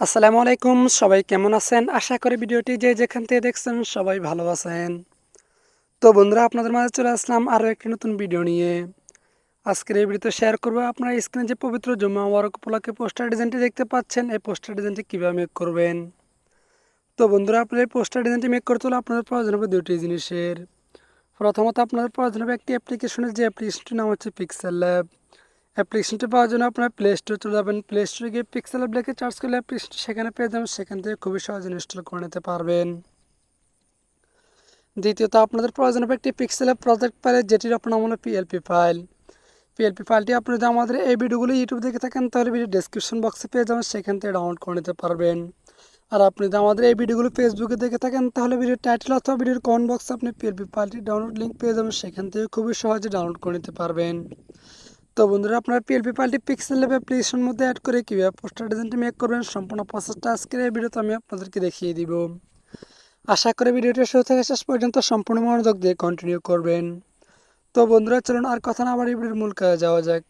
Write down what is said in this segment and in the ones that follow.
আসসালামু আলাইকুম, সবাই কেমন আছেন? আশা করি ভিডিওটি যে যেখান থেকে দেখছেন সবাই ভালো আছেন। তো বন্ধুরা, আপনাদের মাঝে চলে আসলাম আরও একটি নতুন ভিডিও নিয়ে। আজকের এই ভিডিওতে শেয়ার করব আপনারা স্ক্রিনে যে পবিত্র জমা ওয়ারক উপলক্ষে পোস্টার ডিজাইনটি দেখতে পাচ্ছেন, এই পোস্টার ডিজাইনটি কীভাবে মেক করবেন? তো বন্ধুরা, আপনার এই পোস্টার ডিজাইনটি মেক করতে হলে আপনাদের প্রয়োজন হবে দুটি জিনিসের। প্রথমত, আপনাদের প্রয়োজন হবে একটি অ্যাপ্লিকেশনের যে অ্যাপ্লিকেশনটির নাম হচ্ছে পিক্সেল ল্যাব অ্যাপ্লিকেশনটি পাওয়ার জন্য আপনার প্লে স্টোর চলে যাবেন। প্লে স্টোরে গিয়ে পিক্সেল অ্যাপ লিখে চার্জ করলে অ্যাপ্লিকেশনটি সেখানে পেয়ে যাবেন। সেখান থেকে খুবই সহজে ইনস্টল করে নিতে পারবেন। দ্বিতীয়ত, আপনাদের প্রয়োজন হবে একটি পিক্সেল অ্যাপ প্রজেক্ট ফাইল যেটির আপনার হলো পিএলপি ফাইল পিএলপি ফাইলটি আপনি যদি আমাদের এই ভিডিওগুলো ইউটিউব দেখে থাকেন, তাহলে ভিডিও ডিসক্রিপশন বক্সে পেয়ে যাবেন। সেখান থেকে ডাউনলোড করে নিতে পারবেন। আর আপনি যদি আমাদের এই ভিডিওগুলো ফেসবুকে দেখে থাকেন, তাহলে ভিডিও টাইটেল অথবা ভিডিওর কমেন্ট বক্সে আপনি পিএলপি ফাইলটি ডাউনলোড লিঙ্ক পেয়ে যাবেন। সেখান থেকে খুবই সহজে ডাউনলোড করে নিতে পারবেন। তো বন্ধুরা, আপনার পিএলপি পাল্টি পিক্সেল ল্যাব অ্যাপ্লিকেশন মধ্যে অ্যাড করে কীভাবে পোস্টার ডিজাইনটি মেক করবেন, সম্পূর্ণ প্রসেসটা আজকের এই ভিডিওতে আমি আপনাদেরকে দেখিয়ে দিব। আশা করি ভিডিওটি শুরু থেকে শেষ পর্যন্ত সম্পূর্ণ মনোযোগ দিয়ে কন্টিনিউ করবেন। তো বন্ধুরা, চলুন আর কথা না বাড়ি ভিডিওর মূল কাজে যাওয়া যাক।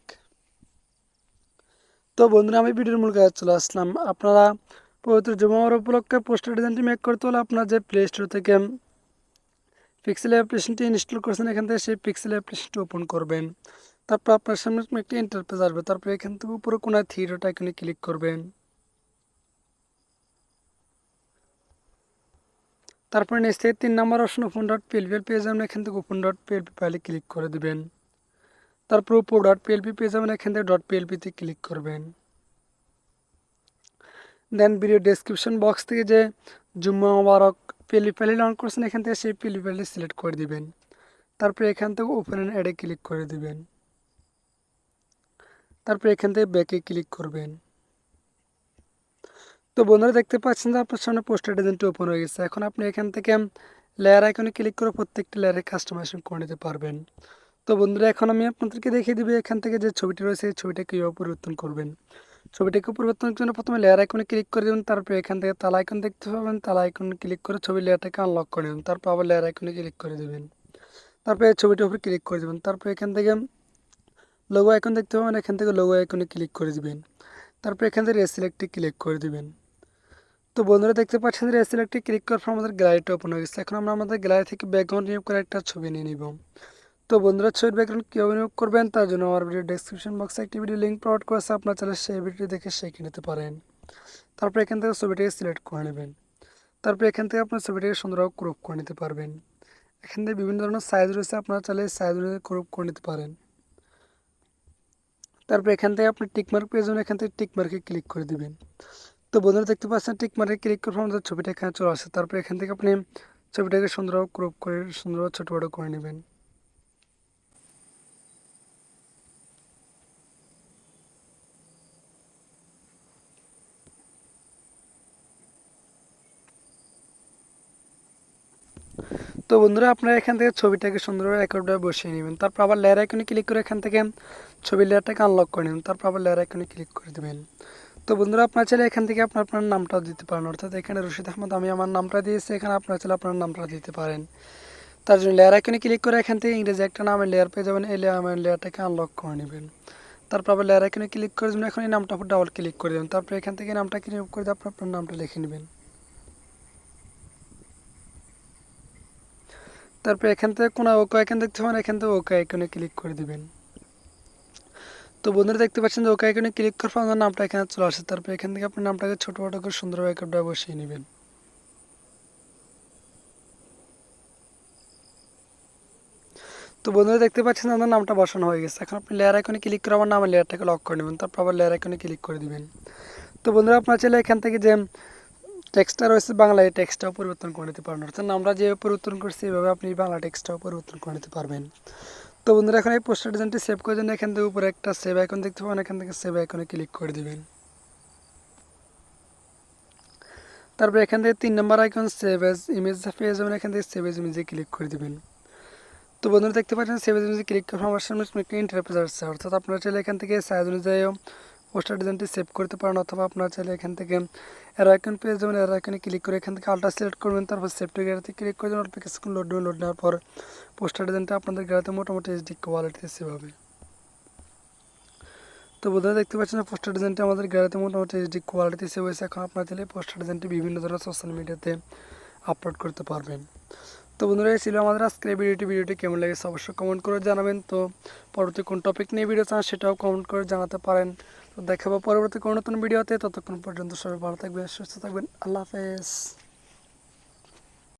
তো বন্ধুরা, আমি ভিডিওর মূল কাজে চলে আসলাম। আপনারা পবিত্র জমার উপলক্ষে পোস্টার ডিজাইনটি মেক করতে হলে আপনার যে প্লে স্টোর থেকে পিক্সেল অ্যাপ্লিকেশনটি ইনস্টল করেছেন, এখান থেকে সেই পিক্সেল অ্যাপ্লিকেশনটি ওপেন করবেন। তারপর আপনার সামনে একটি ইন্টারপেজ আসবে, তারপরে এখান থেকে উপরে কোনায় থ্রিডোটা এখানে ক্লিক করবেন। তারপরে থেকে তিন নম্বর অপশন ওপেন ডট পিএলপি পেয়ে যাবেন এখান থেকে ওপেন ডট পিএলপি ফাইলে ক্লিক করে দেবেন। তারপর উপর ডট পিএলপি পেয়ে যাবেন এখান থেকে ডট পিএলপিতে ক্লিক করবেন। দেন ভিডিও ডেসক্রিপশন বক্স থেকে যে জুম্মা মোবারক পিএলপি ফাইলে ডাউনলোড করছেন, এখান থেকে সেই পিএলপি ফাইলটি সিলেক্ট করে দিবেন। তারপরে এখান থেকে ওপেন অ্যাডে ক্লিক করে দিবেন। তারপরে এখান থেকে ব্যাকে ক্লিক করবেন। তো বন্ধুরা দেখতে পাচ্ছেন যে আপনার সামনে পোস্টার ডিজাইনটি ওপেন হয়ে গেছে। এখন আপনি এখান থেকে লেয়ার আইকনে ক্লিক করে প্রত্যেকটি লেয়ারের কাস্টমাইজেশন করে নিতে পারবেন। তো বন্ধুরা এখন আমি আপনাদেরকে দেখিয়ে দিবি এখান থেকে যে ছবিটি রয়েছে, এই ছবিটা কীভাবে পরিবর্তন করবেন। ছবিটাকে পরিবর্তনের জন্য প্রথমে লেয়ার আইকনে ক্লিক করে দেবেন, তারপরে এখান থেকে তালা আইকন দেখতে পাবেন। তালা আইকনে ক্লিক করে ছবি লেয়ারটাকে আনলক করে দেবেন। তারপর আবার লেয়ার আইকনে ক্লিক করে দেবেন। তারপরে এই ছবিটার উপরে ক্লিক করে দেবেন। তারপর এখান থেকে লোগো আইকন দেখতে পাবেন, এখান থেকে লোগো আইকনে ক্লিক করে দিবেন। তারপর এখান থেকে রেসিলেক্টে ক্লিক করে দিবেন। তো বন্ধুরা দেখতে পাচ্ছেন রেসিলেক্টে ক্লিক করার পর আমাদের গ্যালারিটা ওপেন হয়ে গেছে। এখন আমরা আমাদের গ্যালারি থেকে ব্যাকগ্রাউন্ড নিয়োগ করে একটা ছবি নিয়ে নিব। তো বন্ধুরা ছবির ব্যাকগ্রাউন্ড কীভাবে নিয়োগ করবেন তার জন্য আমার ভিডিও ডেসক্রিপশন বক্সে একটি ভিডিও লিঙ্ক প্রোভাইড করেছে আপনার চাইলে সেই ভিডিও দেখে শিখে নিতে পারেন। তারপর এখান থেকে ছবিটাকে সিলেক্ট করে নেবেন। তারপর এখান থেকে আপনার ছবিটাকে সুন্দরভাবে ক্রপ করে নিতে পারবেন। এখান থেকে বিভিন্ন ধরনের সাইজ রয়েছে, আপনার চাইলে সাইজ অনুযায়ী ক্রপ করে নিতে পারেন। তারপর এখান থেকে আপনি টিকমার্ক পেয়ে যাবেন, এখান থেকে টিকমার্কে ক্লিক করে দেবেন। তো বন্ধুরা দেখতে পাচ্ছেন টিকমার্কে ক্লিক করে আমাদের ছবিটা এখানে চলে আসে। তারপর এখান থেকে আপনি ছবিটাকে সুন্দরভাবে ক্রপ করে, সুন্দরভাবে ছোটো বড়ো করে নেবেন। তো বন্ধুরা আপনারা এখান থেকে ছবিটাকে সুন্দরভাবে রেকর্ডভাবে বসিয়ে নেবেন। তারপর আবার লেয়ার আইকনে ক্লিক করে এখান থেকে ছবির লেয়ারটাকে আনলক করে নেবেন। তারপর আবার লেয়ার আইকনে ক্লিক করে দেবেন। তো বন্ধুরা আপনার চাইলে এখান থেকে আপনার আপনার নামটাও দিতে পারেন। অর্থাৎ এখানে রশিদ আহমদ, আমি আমার নামটা দিয়েছি, এখানে আপনার চাইলে আপনার নামটা দিতে পারেন। তার জন্য লেয়ার আইকনে ক্লিক করে এখান থেকে ইংরেজি একটা নামের লেয়ার পেয়ে যাবেন। এই লেয়ার লেয়ারটাকে আনলক করে নেবেন। তারপর আবার লেয়ার আইকনে ক্লিক করে দেবেন। এখন এই নামটা ডাবল ক্লিক করে দেবেন। তারপর এখান থেকে নামটা ক্লিক করে আপনার আপনার নামটা লিখে নেবেন। তারপর এখান থেকে কোনো ওকে আইকন দেখতে পাবেন এখান থেকে ওকে আইকনে ক্লিক করে দিবেন। তো বন্ধুরা দেখতে পাচ্ছেন যে ওকে আইকনে ক্লিক করার পর আমার নামটা এখানে চলে আসে। তারপর এখান থেকে আপনার নামটাকে ছোটো বড়ো করে সুন্দরভাবে একটা বসিয়ে নেবেন। তো বন্ধুরা দেখতে পাচ্ছেন আপনার নামটা বসানো হয়ে গেছে। এখন আপনি লেয়ার আইকনে ক্লিক করে আমার নামের লেয়ারটাকে লক করে নেবেন। তারপর আবার লেয়ার আইকনে ক্লিক করে দিবেন। তো বন্ধুরা আপনার চাইলে এখান থেকে যে টেক্সটটা রয়েছে, বাংলায় টেক্সটটাও পরিবর্তন করে নিতে পারবেন। অর্থাৎ আমরা যে পরিবর্তন করছি, এভাবে আপনি বাংলা টেক্সটটাও পরিবর্তন করে নিতে পারবেন। তো বন্ধুরা, এখন এই পোস্টার ডিজাইনটি সেভ করার জন্য এখান থেকে উপরে একটা সেভ আইকন দেখতে পাবেন। এখান থেকে সেভ আইকনে ক্লিক করে দিবেন। তারপর এখান থেকে তিন নম্বর আইকন সেভ এজ ইমেজ পেয়ে যাবেন এখান থেকে সেভ এজ ইমেজে ক্লিক করে দিবেন। তো বন্ধুরা, দেখতে পাচ্ছেন সেভ এজ ইমেজে ক্লিক করার আমার সামনে একটি ইন্টারপ্রেজ আসছে অর্থাৎ আপনারা চাইলে এখান থেকে সাইজ অনুযায়ীও পোস্টার ডিজাইনটি সেভ করতে পারেন অথবা আপনারা চাইলে এখান থেকে এর আইকন পেয়ে যাবেন। এর ক্লিক করে এখান থেকে আলট্রা সিলেক্ট করবেন, তারপর সেভ টু গ্যালারিতে ক্লিক করে দেবেন লোড দেবেন লোড নেওয়ার পর পোস্টার ডিজাইনটা আপনাদের গ্যালারিতে মোটামুটি এইচডি কোয়ালিটিতে সেভ হবে। তো বন্ধুরা, দেখতে পাচ্ছেন পোস্টার ডিজাইনটি আমাদের গ্যালারিতে মোটামুটি এইচডি কোয়ালিটি সেভ হয়েছে। এখন আপনারা চাইলে পোস্টার ডিজাইনটি বিভিন্ন ধরনের সোশ্যাল মিডিয়াতে আপলোড করতে পারবেন। তো বন্ধুরা, এই ছিল আমাদের আজকের ভিডিওটি। ভিডিওটি কেমন লেগেছে অবশ্যই কমেন্ট করে জানাবেন। তো পরবর্তী কোন টপিক নিয়ে ভিডিও চান সেটাও কমেন্ট করে জানাতে পারেন। তো দেখাবো পরবর্তী কোনো নতুন ভিডিওতে, ততক্ষণ পর্যন্ত সবাই ভালো থাকবে সুস্থ থাকবেন, আল্লাহ হাফেজ।